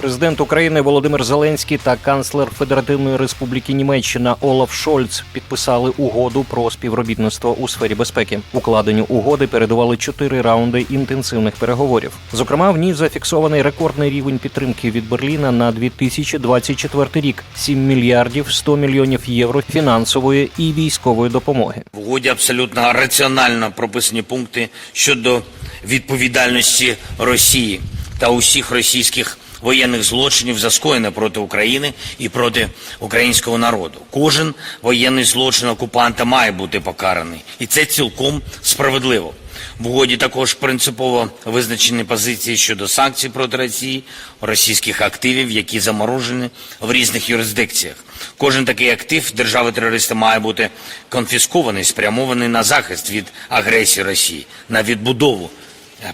Президент України Володимир Зеленський та канцлер Федеративної Республіки Німеччина Олаф Шольц підписали угоду про співробітництво у сфері безпеки. Укладенню угоди передували чотири раунди інтенсивних переговорів. Зокрема, в ній зафіксований рекордний рівень підтримки від Берліна на 2024 рік 7 мільярдів 100 мільйонів євро фінансової і військової допомоги. В угоді абсолютно раціонально прописані пункти щодо відповідальності Росії та усіх російських воєнних злочинів за скоєне проти України і проти українського народу. Кожен воєнний злочин окупанта має бути покараний, і це цілком справедливо. В угоді також принципово визначені позиції щодо санкцій проти Росії, російських активів, які заморожені в різних юрисдикціях. Кожен такий актив держави-терориста має бути конфіскований, спрямований на захист від агресії Росії, на відбудову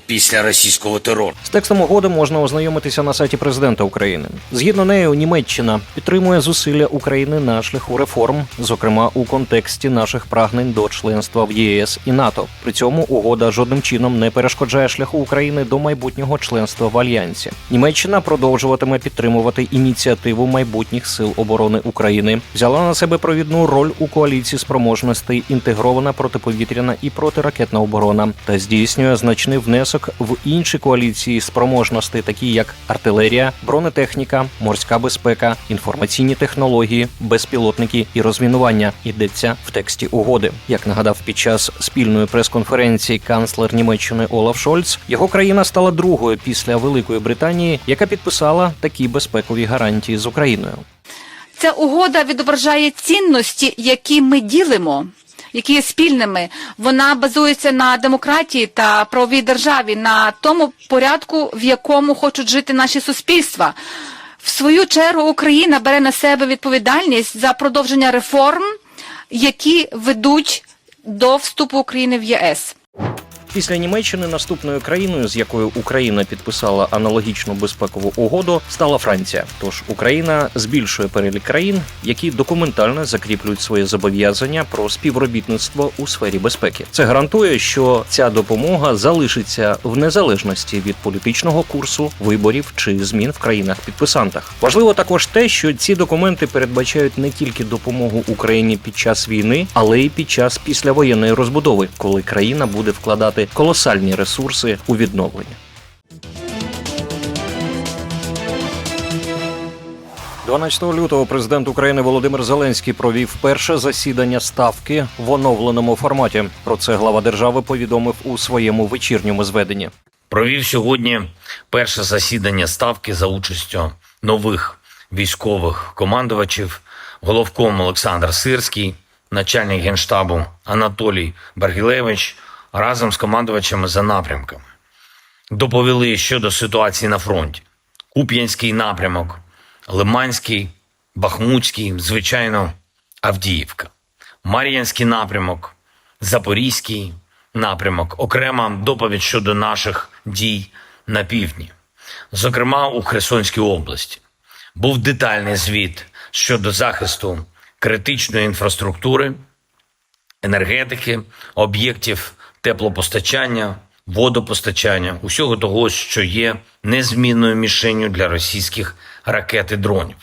після російського терору. З текстом угоди можна ознайомитися на сайті президента України. Згідно нею, Німеччина підтримує зусилля України на шляху реформ, зокрема у контексті наших прагнень до членства в ЄС і НАТО. При цьому угода жодним чином не перешкоджає шляху України до майбутнього членства в альянсі. Німеччина продовжуватиме підтримувати ініціативу майбутніх сил оборони України, взяла на себе провідну роль у коаліції спроможностей інтегрована протиповітряна і протиракетна оборона та здійснює значний внесок в інші коаліції спроможностей, такі як артилерія, бронетехніка, морська безпека, інформаційні технології, безпілотники і розмінування. Йдеться в тексті угоди. Як нагадав під час спільної прес-конференції канцлер Німеччини Олаф Шольц, його країна стала другою після Великої Британії, яка підписала такі безпекові гарантії з Україною. Ця угода відображає цінності, які ми ділимо, які є спільними. Вона базується на демократії та правовій державі, на тому порядку, в якому хочуть жити наші суспільства. В свою чергу Україна бере на себе відповідальність за продовження реформ, які ведуть до вступу України в ЄС. Після Німеччини наступною країною, з якою Україна підписала аналогічну безпекову угоду, стала Франція. Тож Україна збільшує перелік країн, які документально закріплюють свої зобов'язання про співробітництво у сфері безпеки. Це гарантує, що ця допомога залишиться в незалежності від політичного курсу, виборів чи змін в країнах-підписантах. Важливо також те, що ці документи передбачають не тільки допомогу Україні під час війни, але й під час післявоєнної розбудови, коли країна буде вкладати колосальні ресурси у відновлення. 12 лютого президент України Володимир Зеленський провів перше засідання ставки в оновленому форматі. Про це глава держави повідомив у своєму вечірньому зведенні. Провів сьогодні перше засідання ставки за участю нових військових командувачів, головком Олександр Сирський, начальник генштабу Анатолій Баргілевич разом з командувачами за напрямками. Доповіли щодо ситуації на фронті: Куп'янський напрямок, Лиманський, Бахмутський, звичайно, Авдіївка, Мар'янський напрямок, Запорізький напрямок, окрема доповідь щодо наших дій на півдні, зокрема у Херсонській області. Був детальний звіт щодо захисту критичної інфраструктури, енергетики, об'єктів теплопостачання, водопостачання, усього того, що є незмінною мішенню для російських ракет і дронів.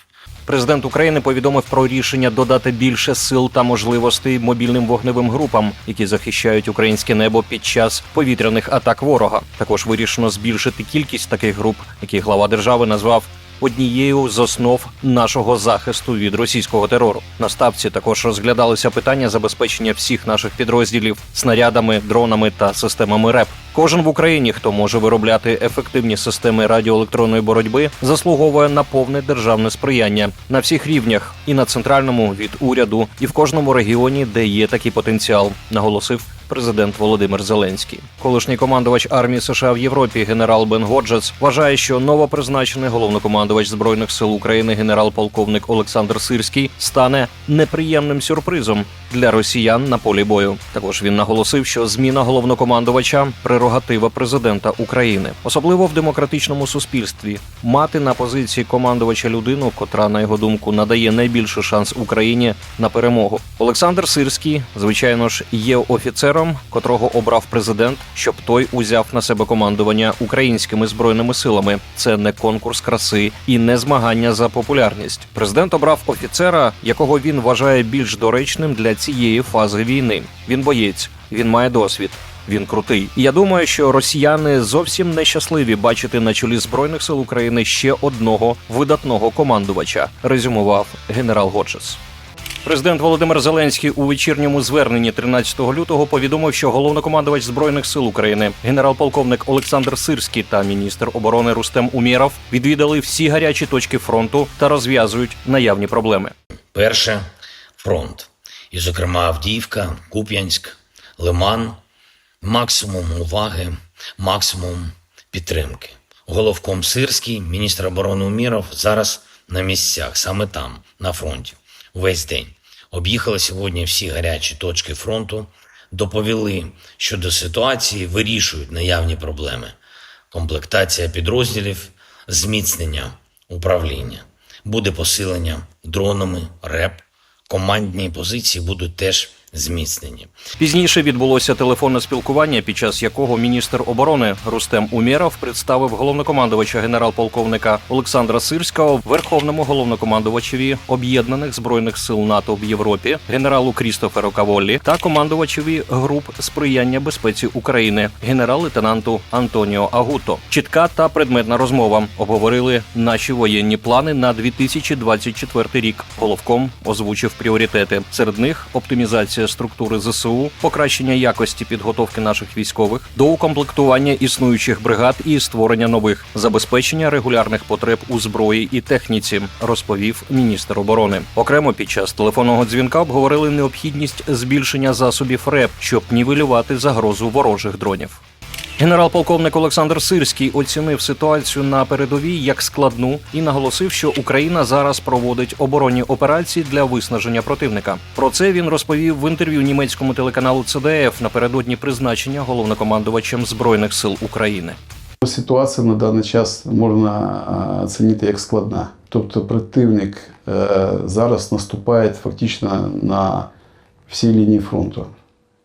Президент України повідомив про рішення додати більше сил та можливостей мобільним вогневим групам, які захищають українське небо під час повітряних атак ворога. Також вирішено збільшити кількість таких груп, які глава держави назвав однією з основ нашого захисту від російського терору. На ставці також розглядалися питання забезпечення всіх наших підрозділів снарядами, дронами та системами РЕП. Кожен в Україні, хто може виробляти ефективні системи радіоелектронної боротьби, заслуговує на повне державне сприяння на всіх рівнях і на центральному від уряду, і в кожному регіоні, де є такий потенціал, наголосив президент Володимир Зеленський. Колишній командувач армії США в Європі генерал Бен Годжес вважає, що новопризначений головнокомандувач збройних сил України генерал-полковник Олександр Сирський стане неприємним сюрпризом для росіян на полі бою. Також він наголосив, що зміна головнокомандувача прерогатива президента України, особливо в демократичному суспільстві. Мати на позиції командувача людину, котра, на його думку, надає найбільший шанс Україні на перемогу. Олександр Сирський, звичайно ж, є офіцером, котрого обрав президент, щоб той узяв на себе командування українськими збройними силами. Це не конкурс краси і не змагання за популярність. Президент обрав офіцера, якого він вважає більш доречним для цієї фази війни. Він боєць, він має досвід. Він крутий. Я думаю, що росіяни зовсім нещасливі бачити на чолі збройних сил України ще одного видатного командувача. Резюмував генерал Годжес. Президент Володимир Зеленський у вечірньому зверненні 13 лютого повідомив, що головнокомандувач збройних сил України, генерал-полковник Олександр Сирський та міністр оборони Рустем Умєров відвідали всі гарячі точки фронту та розв'язують наявні проблеми. Перше фронт. І, зокрема, Авдіївка, Куп'янськ, Лиман. Максимум уваги, максимум підтримки. Головком Сирський, міністр оборони Уміров зараз на місцях, саме там, на фронті, весь день. Об'їхали сьогодні всі гарячі точки фронту, доповіли щодо ситуації, вирішують наявні проблеми. Комплектація підрозділів, зміцнення управління. Буде посилення дронами, РЕП. Командні позиції будуть теж зміцнені. Пізніше відбулося телефонне спілкування, під час якого міністр оборони Рустем Умєров представив головнокомандувача генерал-полковника Олександра Сирського верховному головнокомандувачеві об'єднаних збройних сил НАТО в Європі, генералу Крістоферу Каволлі та командувачеві груп сприяння безпеці України, генерал-лейтенанту Антоніо Агуто. Чітка та предметна розмова обговорили наші воєнні плани на 2024 рік. Головком озвучив пріоритети. Серед них оптимізація структури ЗСУ, покращення якості підготовки наших військових, доукомплектування існуючих бригад і створення нових, забезпечення регулярних потреб у зброї і техніці, розповів міністр оборони. Окремо під час телефонного дзвінка обговорили необхідність збільшення засобів РЕП, щоб нівелювати загрозу ворожих дронів. Генерал-полковник Олександр Сирський оцінив ситуацію на передовій як складну і наголосив, що Україна зараз проводить оборонні операції для виснаження противника. Про це він розповів в інтерв'ю німецькому телеканалу ЦДФ напередодні призначення головнокомандувачем збройних сил України. Ситуація на даний час можна а, оцінити як складна. Тобто противник е, зараз наступає фактично на всій лінії фронту.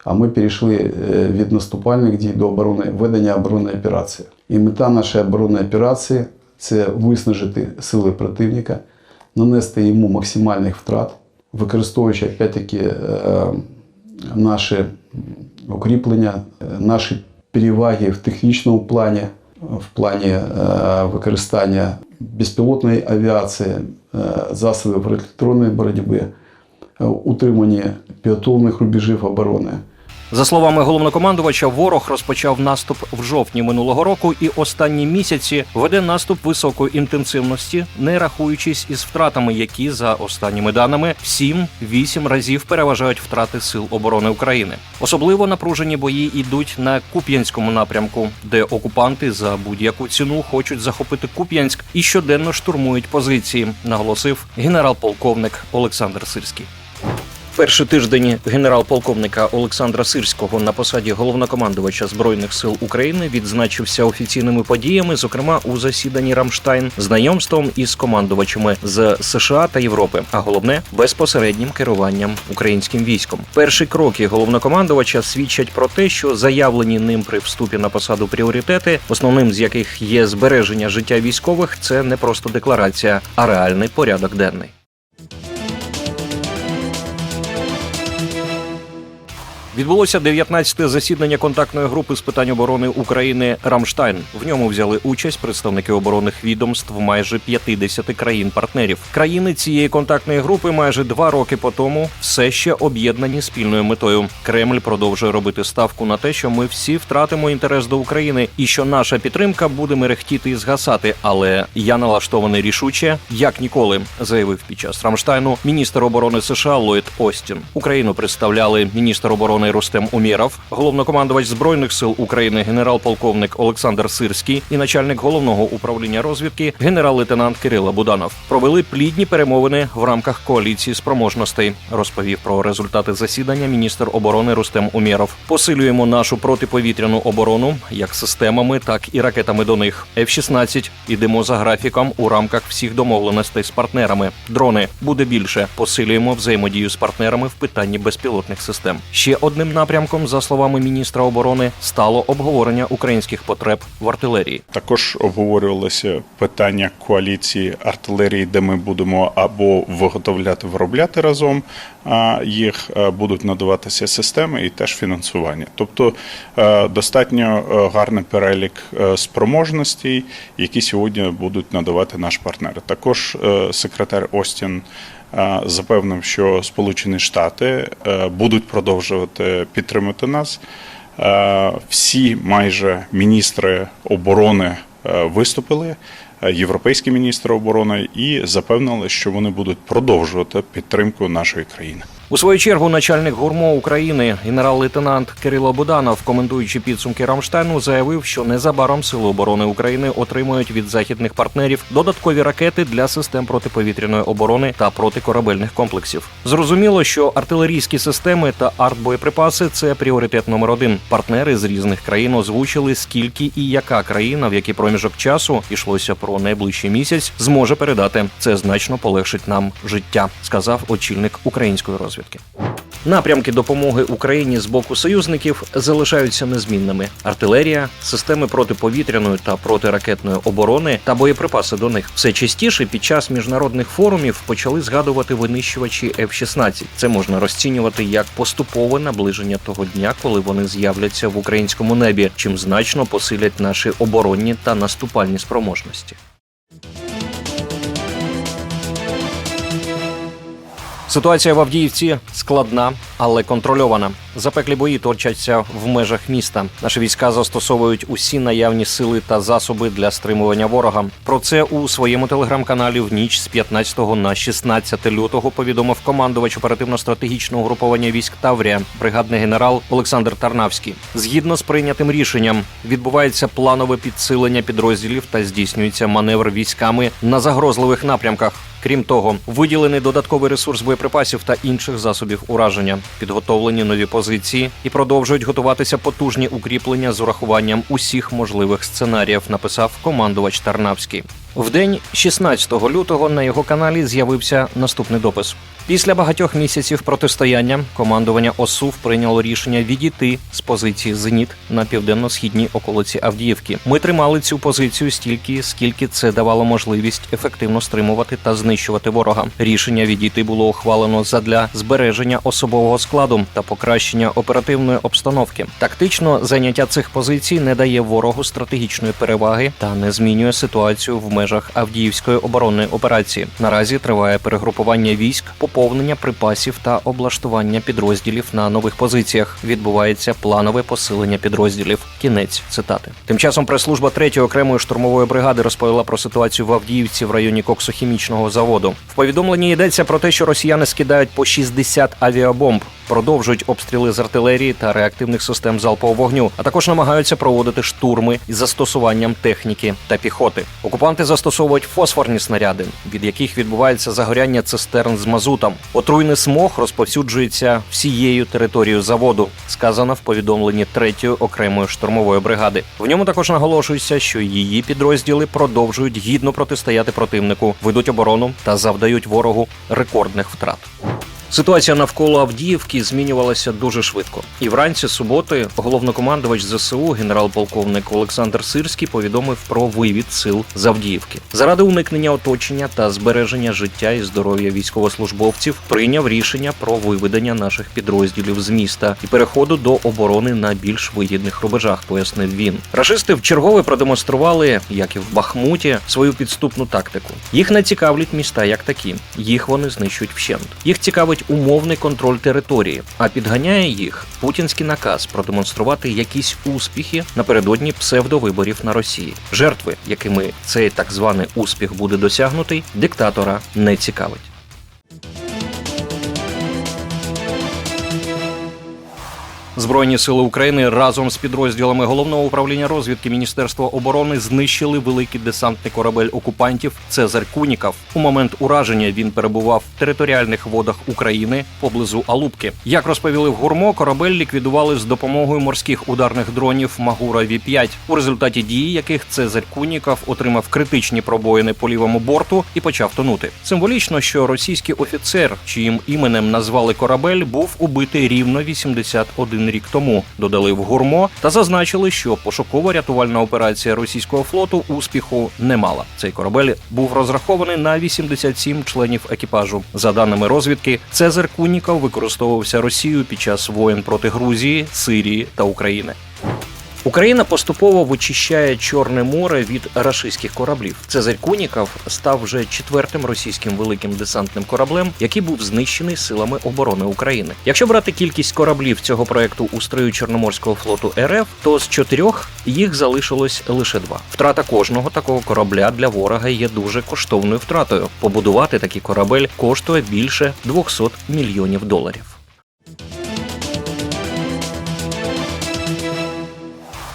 А ми перейшли е, від наступальних дій до оборони, ведення оборонної операції. І мета нашої оборонної операції це виснажити сили противника, нанести йому максимальних втрат, використовуючи опять-таки е, наші укріплення, е, наші переваги в технічному плані, в плані е, використання безпілотної авіації, е, засобів електронної боротьби, е, утримання підготовлених рубежів оборони. За словами головнокомандувача, ворог розпочав наступ в жовтні минулого року і останні місяці веде наступ високої інтенсивності, не рахуючись із втратами, які за останніми даними в 7-8 разів переважають втрати сил оборони України. Особливо напружені бої йдуть на Куп'янському напрямку, де окупанти за будь-яку ціну хочуть захопити Куп'янськ і щоденно штурмують позиції, наголосив генерал-полковник Олександр Сирський. Перший тиждень генерал-полковника Олександра Сирського на посаді головнокомандувача збройних сил України відзначився офіційними подіями, зокрема у засіданні Рамштайн, знайомством із командувачами з США та Європи, а головне безпосереднім керуванням українським військом. Перші кроки головнокомандувача свідчать про те, що заявлені ним при вступі на посаду пріоритети, основним з яких є збереження життя військових, це не просто декларація, а реальний порядок денний. Відбулося 19-те засідання контактної групи з питань оборони України Рамштайн. В ньому взяли участь представники оборонних відомств майже 50 країн-партнерів. Країни цієї контактної групи майже два роки по тому все ще об'єднані спільною метою. Кремль продовжує робити ставку на те, що ми всі втратимо інтерес до України, і що наша підтримка буде мерехтіти і згасати. Але я налаштований рішуче, як ніколи, заявив під час Рамштайну міністр оборони США Ллойд Остін. Україну представляли міністр оборони оборони Рустем Умєров, головнокомандувач збройних сил України генерал-полковник Олександр Сирський і начальник головного управління розвідки генерал-лейтенант Кирило Буданов провели плідні перемовини в рамках коаліції спроможностей. Розповів про результати засідання міністр оборони Рустем Умєров. Посилюємо нашу протиповітряну оборону як системами, так і ракетами до них. F-16 ідемо за графіком у рамках всіх домовленостей з партнерами. Дрони буде більше. Посилюємо взаємодію з партнерами в питанні безпілотних систем. Ще одним напрямком, за словами міністра оборони, стало обговорення українських потреб в артилерії. Також обговорювалося питання коаліції артилерії, де ми будемо або виготовляти виробляти разом а, їх, будуть надаватися системи і теж фінансування. Тобто е, достатньо е, гарний перелік е, спроможностей, які сьогодні будуть надавати наші партнери. Також секретар Остін. Запевнив, що Сполучені Штати е, будуть продовжувати підтримати нас. Е, Всі майже міністри оборони е, виступили, європейські міністри оборони, і запевнили, що вони будуть продовжувати підтримку нашої країни. У свою чергу начальник гурмо України генерал-лейтенант Кирило Буданов, коментуючи підсумки Рамштайну, заявив, що незабаром Сили оборони України отримують від західних партнерів додаткові ракети для систем протиповітряної оборони та протикорабельних комплексів. Зрозуміло, що артилерійські системи та артбоєприпаси це пріоритет номер один. Партнери з різних країн озвучили, скільки і яка країна, в який проміжок часу йшлося про найближчий місяць, зможе передати. Це значно полегшить нам життя, сказав очільник української розвідки. Напрямки допомоги Україні з боку союзників залишаються незмінними: артилерія, системи протиповітряної та протиракетної оборони та боєприпаси до них. Все частіше під час міжнародних форумів почали згадувати винищувачі F-16. Це можна розцінювати як поступове наближення того дня, коли вони з'являться в українському небі, чим значно посилять наші оборонні та наступальні спроможності. Ситуація в Авдіївці складна, але контрольована. Запеклі бої точаться в межах міста. Наші війська застосовують усі наявні сили та засоби для стримування ворога. Про це у своєму телеграм-каналі в ніч з 15 на 16 лютого повідомив командувач оперативно-стратегічного угруповання військ Таврія, бригадний генерал Олександр Тарнавський. Згідно з прийнятим рішенням, відбувається планове підсилення підрозділів та здійснюється маневр військами на загрозливих напрямках. Крім того, виділений додатковий ресурс боєприпасів та інших засобів ураження, підготовлені нові позиції і продовжують готуватися потужні укріплення з урахуванням усіх можливих сценаріїв. Написав командувач Тарнавський. В день 16 лютого на його каналі з'явився наступний допис. Після багатьох місяців протистояння командування ОСУВ прийняло рішення відійти з позиції Зеніт на південно-східній околиці Авдіївки. Ми тримали цю позицію стільки, скільки це давало можливість ефективно стримувати та знищувати ворога. Рішення відійти було ухвалено задля збереження особового складу та покращення оперативної обстановки. Тактично заняття цих позицій не дає ворогу стратегічної переваги та не змінює ситуацію в межах Авдіївської оборонної операції. Наразі триває перегрупування військ, поповнення припасів та облаштування підрозділів на нових позиціях. Відбувається планове посилення підрозділів. Кінець цитати. Тим часом прес-служба 3-ї окремої штурмової бригади розповіла про ситуацію в Авдіївці в районі коксохімічного заводу. В повідомленні йдеться про те, що росіяни скидають по 60 авіабомб. Продовжують обстріли з артилерії та реактивних систем залпового вогню, а також намагаються проводити штурми із застосуванням техніки та піхоти. Окупанти застосовують фосфорні снаряди, від яких відбувається загоряння цистерн з мазутом. Отруйний смог розповсюджується всією територією заводу, сказано в повідомленні 3-ї окремої штурмової бригади. В ньому також наголошується, що її підрозділи продовжують гідно протистояти противнику, ведуть оборону та завдають ворогу рекордних втрат. Ситуація навколо Авдіївки змінювалася дуже швидко. І вранці суботи головнокомандувач ЗСУ генерал-полковник Олександр Сирський повідомив про вивід сил з Авдіївки. Заради уникнення оточення та збереження життя і здоров'я військовослужбовців прийняв рішення про виведення наших підрозділів з міста і переходу до оборони на більш вигідних рубежах, пояснив він. Рашисти вчергове продемонстрували, як і в Бахмуті, свою підступну тактику. Їх не цікавлять міста як такі. Їх вони знищують вщент. Їх цікавить умовний контроль території, а підганяє їх путінський наказ продемонструвати якісь успіхи напередодні псевдовиборів на Росії. Жертви, якими цей так званий успіх буде досягнутий, диктатора не цікавить. Збройні сили України разом з підрозділами головного управління розвідки Міністерства оборони знищили великий десантний корабель окупантів Цезарь Куніков. У момент ураження він перебував в територіальних водах України поблизу Алубки. Як розповіли в гурмо, корабель ліквідували з допомогою морських ударних дронів Магура Ві 5 у результаті дії яких Цезарь Куніков отримав критичні пробоїни по лівому борту і почав тонути. Символічно, що російський офіцер, чиїм іменем назвали корабель, був убитий рівно 81 рік тому. Додали в гурмо та зазначили, що пошуково-рятувальна операція російського флоту успіху не мала. Цей корабель був розрахований на 87 членів екіпажу. За даними розвідки, Цезар Куніков використовувався Росією під час воєн проти Грузії, Сирії та України. Україна поступово вичищає Чорне море від рашистських кораблів. Цезарь Куніков став вже четвертим російським великим десантним кораблем, який був знищений силами оборони України. Якщо брати кількість кораблів цього проекту у строю Чорноморського флоту РФ, то з чотирьох їх залишилось лише два. Втрата кожного такого корабля для ворога є дуже коштовною втратою. Побудувати такий корабель коштує більше 200 мільйонів доларів.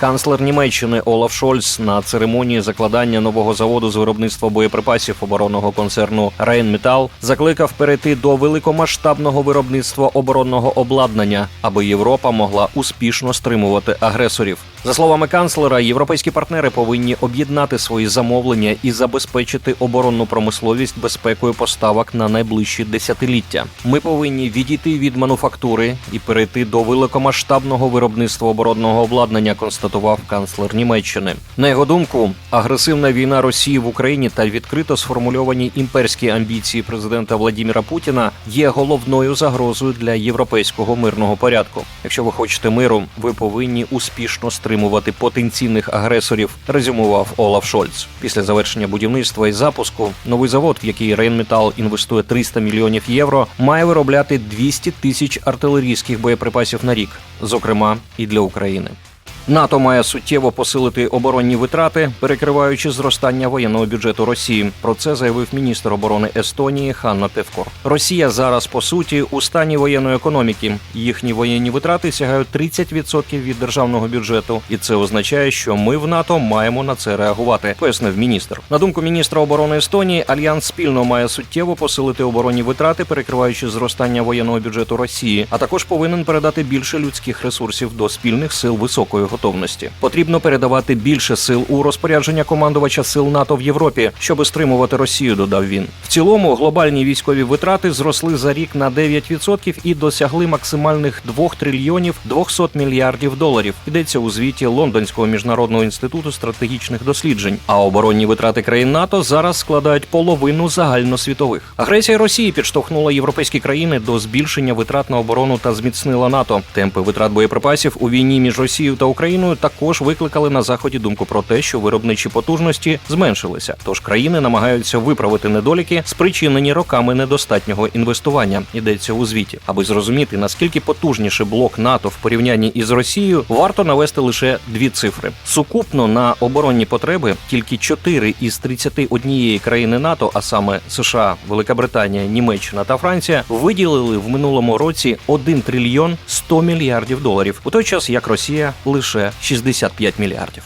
Канцлер Німеччини Олаф Шольц на церемонії закладання нового заводу з виробництва боєприпасів оборонного концерну Rheinmetall закликав перейти до великомасштабного виробництва оборонного обладнання, аби Європа могла успішно стримувати агресорів. За словами канцлера, європейські партнери повинні об'єднати свої замовлення і забезпечити оборонну промисловість безпекою поставок на найближчі десятиліття. Ми повинні відійти від мануфактури і перейти до великомасштабного виробництва оборонного обладнання, констатував канцлер Німеччини. На його думку, агресивна війна Росії в Україні та відкрито сформульовані імперські амбіції президента Владіміра Путіна є головною загрозою для європейського мирного порядку. Якщо ви хочете миру, ви повинні успішно стримувати потенційних агресорів, резюмував Олаф Шольц. Після завершення будівництва і запуску новий завод, в який Рейнметал інвестує 300 мільйонів євро, має виробляти 200 тисяч артилерійських боєприпасів на рік, зокрема і для України. НАТО має суттєво посилити оборонні витрати, перекриваючи зростання воєнного бюджету Росії. Про це заявив міністр оборони Естонії Ханна Тевкор. Росія зараз по суті у стані воєнної економіки. Їхні воєнні витрати сягають 30% від державного бюджету, і це означає, що ми в НАТО маємо на це реагувати. Пояснив міністр. На думку міністра оборони Естонії, альянс спільно має суттєво посилити оборонні витрати, перекриваючи зростання воєнного бюджету Росії, а також повинен передати більше людських ресурсів до спільних сил високої готовності. Потрібно передавати більше сил у розпорядження командувача сил НАТО в Європі, щоб стримувати Росію. Додав він. В цілому глобальні військові витрати зросли за рік на 9% і досягли максимальних 2 трильйонів 200 мільярдів доларів. Йдеться у звіті Лондонського міжнародного інституту стратегічних досліджень. А оборонні витрати країн НАТО зараз складають половину загальносвітових. Агресія Росії підштовхнула європейські країни до збільшення витрат на оборону та зміцнила НАТО. Темпи витрат боєприпасів у війні між Росією та Україною також викликали на заході думку про те, що виробничі потужності зменшилися. Тож країни намагаються виправити недоліки, спричинені роками недостатнього інвестування. Йдеться у звіті. Аби зрозуміти наскільки потужніше блок НАТО в порівнянні із Росією, варто навести лише дві цифри. Сукупно на оборонні потреби тільки 4 із 31 країни НАТО, а саме США, Велика Британія, Німеччина та Франція, виділили в минулому році 1 трильйон 100 мільярдів доларів, у той час як Росія лише 65 мільярдів.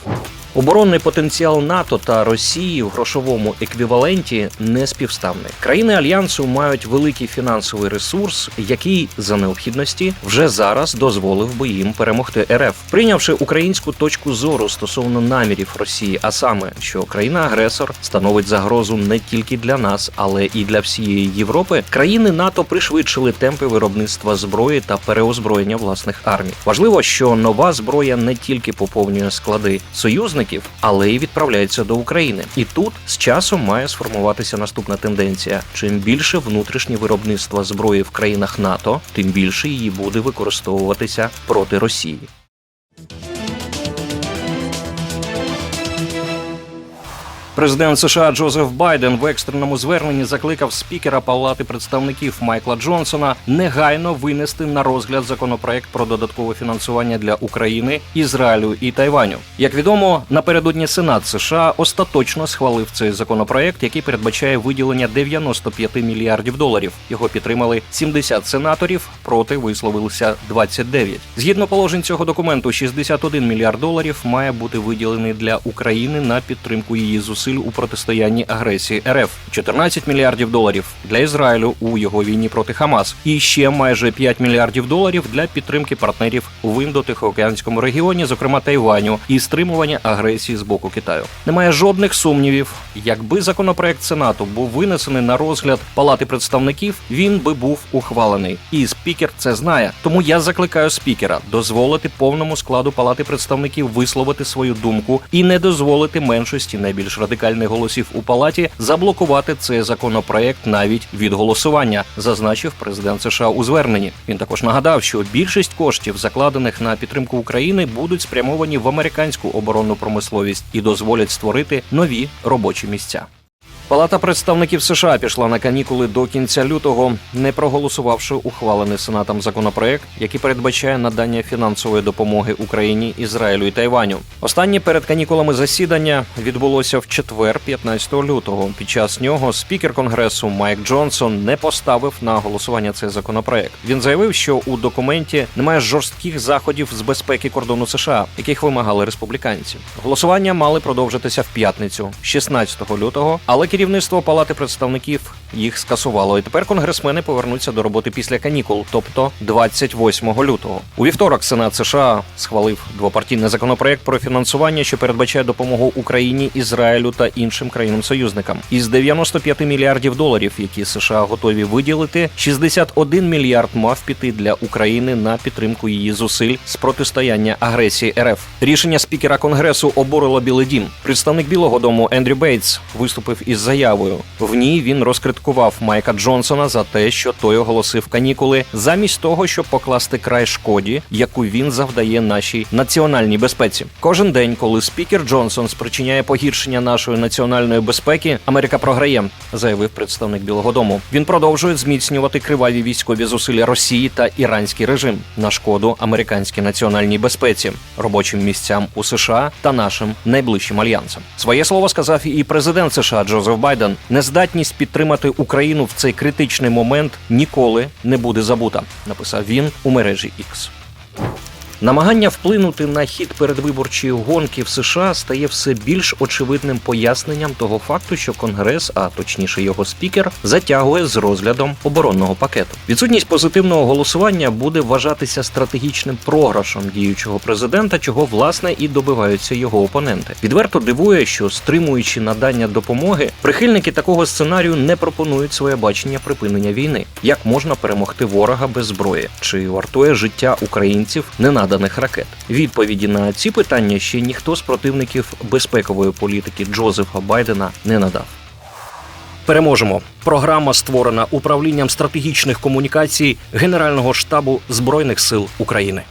Оборонний потенціал НАТО та Росії в грошовому еквіваленті не співставний. Країни альянсу мають великий фінансовий ресурс, який за необхідності вже зараз дозволив би їм перемогти РФ, прийнявши українську точку зору стосовно намірів Росії, а саме, що країна-агресор становить загрозу не тільки для нас, але і для всієї Європи. Країни НАТО пришвидшили темпи виробництва зброї та переозброєння власних армій. Важливо, що нова зброя не тільки поповнює склади союзників, але й відправляється до України. І тут з часом має сформуватися наступна тенденція: чим більше внутрішнє виробництво зброї в країнах НАТО, тим більше її буде використовуватися проти Росії. Президент США Джозеф Байден в екстреному зверненні закликав спікера Палати представників Майкла Джонсона негайно винести на розгляд законопроект про додаткове фінансування для України, Ізраїлю і Тайваню. Як відомо, напередодні Сенат США остаточно схвалив цей законопроект, який передбачає виділення 95 мільярдів доларів. Його підтримали 70 сенаторів, проти висловилися 29. Згідно положень цього документу, 61 мільярд доларів має бути виділений для України на підтримку її зусиль у протистоянні агресії РФ, 14 мільярдів доларів для Ізраїлю у його війні проти Хамас, і ще майже 5 мільярдів доларів для підтримки партнерів в індотихоокеанському регіоні, зокрема Тайваню, і стримування агресії з боку Китаю. Немає жодних сумнівів, якби законопроект Сенату був винесений на розгляд Палати представників, він би був ухвалений. І спікер це знає. Тому я закликаю спікера дозволити повному складу Палати представників висловити свою думку і не дозволити меншості найбільш радикальних голосів у палаті заблокувати цей законопроект навіть від голосування, зазначив президент США у зверненні. Він також нагадав, що більшість коштів, закладених на підтримку України, будуть спрямовані в американську оборонну промисловість і дозволять створити нові робочі місця. Палата представників США пішла на канікули до кінця лютого, не проголосувавши ухвалений сенатом законопроект, який передбачає надання фінансової допомоги Україні, Ізраїлю і Тайваню. Останнє перед канікулами засідання відбулося в четвер, 15 лютого. Під час нього спікер конгресу Майк Джонсон не поставив на голосування цей законопроект. Він заявив, що у документі немає жорстких заходів з безпеки кордону США, яких вимагали республіканці. Голосування мали продовжитися в п'ятницю, 16 лютого, але керівництво Палати представників їх скасувало. І тепер конгресмени повернуться до роботи після канікул, тобто 28 лютого. У вівторок Сенат США схвалив двопартійний законопроект про фінансування, що передбачає допомогу Україні, Ізраїлю та іншим країнам-союзникам. Із 95 мільярдів доларів, які США готові виділити, 61 мільярд мав піти для України на підтримку її зусиль з протистояння агресії РФ. Рішення спікера конгресу обурило Білий Дім. Представник Білого Дому Ендрю Бейтс виступив із заявою. В ній він розкриткував Майка Джонсона за те, що той оголосив канікули, замість того, щоб покласти край шкоді, яку він завдає нашій національній безпеці. Кожен день, коли спікер Джонсон спричиняє погіршення нашої національної безпеки, Америка програє, заявив представник Білого Дому. Він продовжує зміцнювати криваві військові зусилля Росії та іранський режим на шкоду американській національній безпеці, робочим місцям у США та нашим найближчим альянсам. Своє слово сказав і президент США Джозеф Байден. Нездатність підтримати Україну в цей критичний момент ніколи не буде забута. Написав він у мережі X. Намагання вплинути на хід передвиборчої гонки в США стає все більш очевидним поясненням того факту, що Конгрес, а точніше його спікер, затягує з розглядом оборонного пакету. Відсутність позитивного голосування буде вважатися стратегічним програшом діючого президента, чого власне і добиваються його опоненти. Відверто дивує, що стримуючи надання допомоги, прихильники такого сценарію не пропонують своє бачення припинення війни. Як можна перемогти ворога без зброї? Чи вартує життя українців ненаданих ракет? Відповіді на ці питання ще ніхто з противників безпекової політики Джозефа Байдена не надав. Переможемо. Програма створена управлінням стратегічних комунікацій Генерального штабу Збройних сил України.